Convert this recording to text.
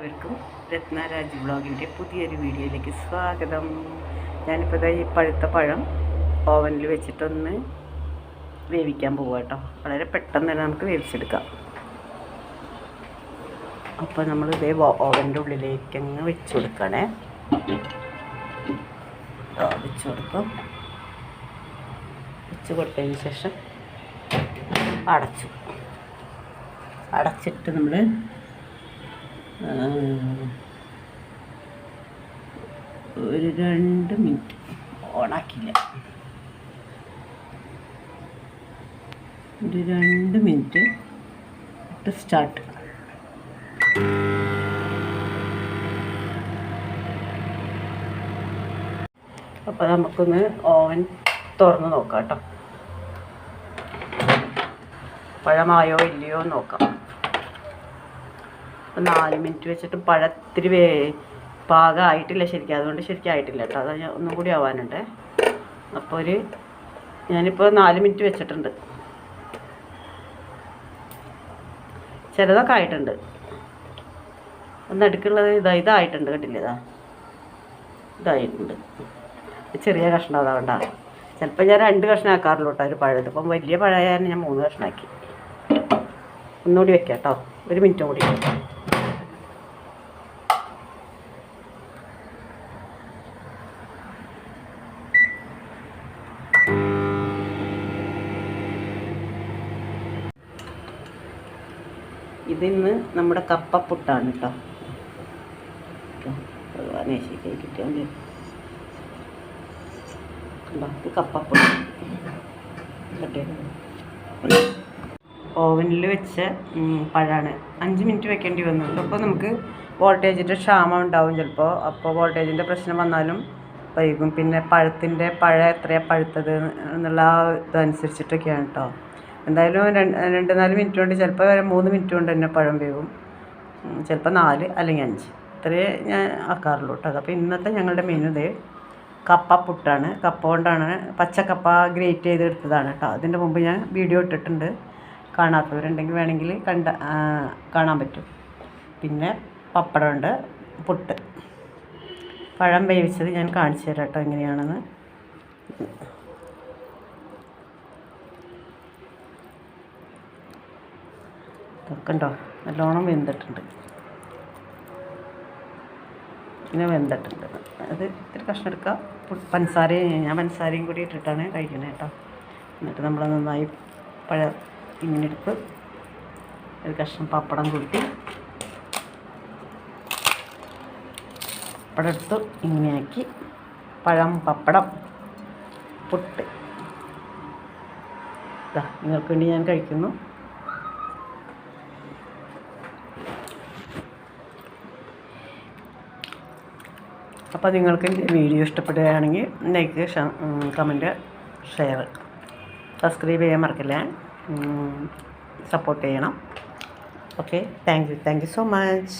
എല്ലാവർക്കും രത്നരാജ് വ്ളോഗിന്റെ പുതിയൊരു വീഡിയോയിലേക്ക് സ്വാഗതം. ഞാനിപ്പോൾ ഈ പഴുത്ത പഴം ഓവനിൽ വെച്ചിട്ടൊന്ന് വേവിക്കാൻ പോവുക കേട്ടോ. വളരെ പെട്ടെന്ന് തന്നെ നമുക്ക് വേവിച്ചെടുക്കാം. അപ്പോൾ നമ്മൾ ഇതേ ഓവന്റെ ഉള്ളിലേക്ക് അങ്ങ് വെച്ച് കൊടുക്കണേ. വെച്ച് കൊടുക്കും. വെച്ച് കൊടുത്തതിന് ശേഷം അടച്ചു. അടച്ചിട്ട് നമ്മൾ ഒരു രണ്ട് മിനിറ്റ്. ഓണാക്കില്ല ഒരു രണ്ട് മിനിറ്റ്. ഇട്ട് സ്റ്റാർട്ട് അപ്പോൾ നമുക്കൊന്ന് ഓവൻ തുറന്ന് നോക്കാം കേട്ടോ. പഴമായോ ഇല്ലയോ നോക്കാം. ഒരു നാല് മിനിറ്റ് വെച്ചിട്ട് പഴത്തിരി വേ പാകമായിട്ടില്ല ശരിക്കും. അതുകൊണ്ട് ശരിക്കും ആയിട്ടില്ല കേട്ടോ. അത് ഒന്നും കൂടി ആവാനുണ്ട്. അപ്പോൾ ഒരു ഞാനിപ്പോൾ നാല് മിനിറ്റ് വെച്ചിട്ടുണ്ട്. ചിലതൊക്കെ ആയിട്ടുണ്ട്. ഒന്ന് അടുക്കുള്ളത് ഇതാ ഇതായിട്ടുണ്ട് കേട്ടില്ല ഇതാ ഇതായിട്ടുണ്ട്. ചെറിയ കഷ്ണം അതാവണ്ട ചിലപ്പോൾ ഞാൻ രണ്ട് കഷ്ണം ആക്കാറുള്ളൂ കേട്ടോ ഒരു പഴയത്. ഇപ്പം വലിയ പഴയ ഞാൻ മൂന്ന് കഷ്ണമാക്കി ഒന്നുകൂടി വെക്കാം കേട്ടോ ഒരു മിനിറ്റും കൂടി. ഇതിന്ന് നമ്മുടെ കപ്പപ്പുട്ടാണ് കേട്ടോ ഇത് കപ്പപ്പുട്ട്. ഓവനിൽ വെച്ച പഴമാണ് അഞ്ച് മിനിറ്റ് വെക്കേണ്ടി വന്നു. അപ്പോൾ നമുക്ക് വോൾട്ടേജിന്റെ ക്ഷാമം ഉണ്ടാവും ചിലപ്പോൾ അപ്പോൾ വോൾട്ടേജിന്റെ പ്രശ്നം വന്നാലും വൈകും. പിന്നെ പഴത്തിന്റെ പഴം എത്രയാണ് പഴുത്തത് എന്നുള്ള ഇതനുസരിച്ചിട്ടൊക്കെയാണ് കേട്ടോ എന്തായാലും രണ്ട് നാല് മിനിറ്റ് കൊണ്ട് ചിലപ്പോൾ ഒരു മൂന്ന് മിനിറ്റ് കൊണ്ട് തന്നെ പഴം വേവും. ചിലപ്പോൾ നാല് അല്ലെങ്കിൽ അഞ്ച്. ഇത്രയേ ഞാൻ ആക്കാറുള്ളൂ കേട്ടോ. അപ്പോൾ ഇന്നത്തെ ഞങ്ങളുടെ മെനു കപ്പ പുട്ടാണ്. കപ്പ കൊണ്ടാണ് പച്ചക്കപ്പ ഗ്രേറ്റ് ചെയ്തെടുത്തതാണ് കേട്ടോ. അതിന്റെ മുമ്പ് ഞാൻ വീഡിയോ ഇട്ടിട്ടുണ്ട്. കാണാത്തവരുണ്ടെങ്കിൽ വേണമെങ്കിൽ കണ്ട കാണാൻ പറ്റും. പിന്നെ പപ്പടമുണ്ട് പുട്ട്. പഴം വേവിച്ചത് ഞാൻ കാണിച്ചു തരാം കേട്ടോ എങ്ങനെയാണെന്ന്. ഉണ്ടോ നല്ലോണം വെന്തിട്ടുണ്ട്. പിന്നെ വെന്തിട്ടുണ്ട്. അത് ഇത്തിരി കഷ്ണം എടുക്കാം. പു- പഞ്ചസാരയും ഞാൻ പഞ്ചസാരയും കൂടി ഇട്ടിട്ടാണ് കഴിക്കുന്നത് കേട്ടോ. എന്നിട്ട് നമ്മൾ നന്നായി പഴ ഇങ്ങനെ എടുത്ത് ഒരു കഷ്ണം പപ്പടം കൂട്ടി പപ്പടം എടുത്ത് ഇങ്ങനെയാക്കി പഴം പപ്പടം പുട്ട്. നിങ്ങൾക്ക് വേണ്ടി ഞാൻ കഴിക്കുന്നു. അപ്പോൾ നിങ്ങൾക്ക് എന്റെ വീഡിയോ ഇഷ്ടപ്പെടുകയാണെങ്കിൽ ലൈക്ക് കമന്റ് ഷെയർ സബ്സ്ക്രൈബ് ചെയ്യാൻ മറക്കില്ല? സപ്പോർട്ട് ചെയ്യണം. Okay thank you thank you so much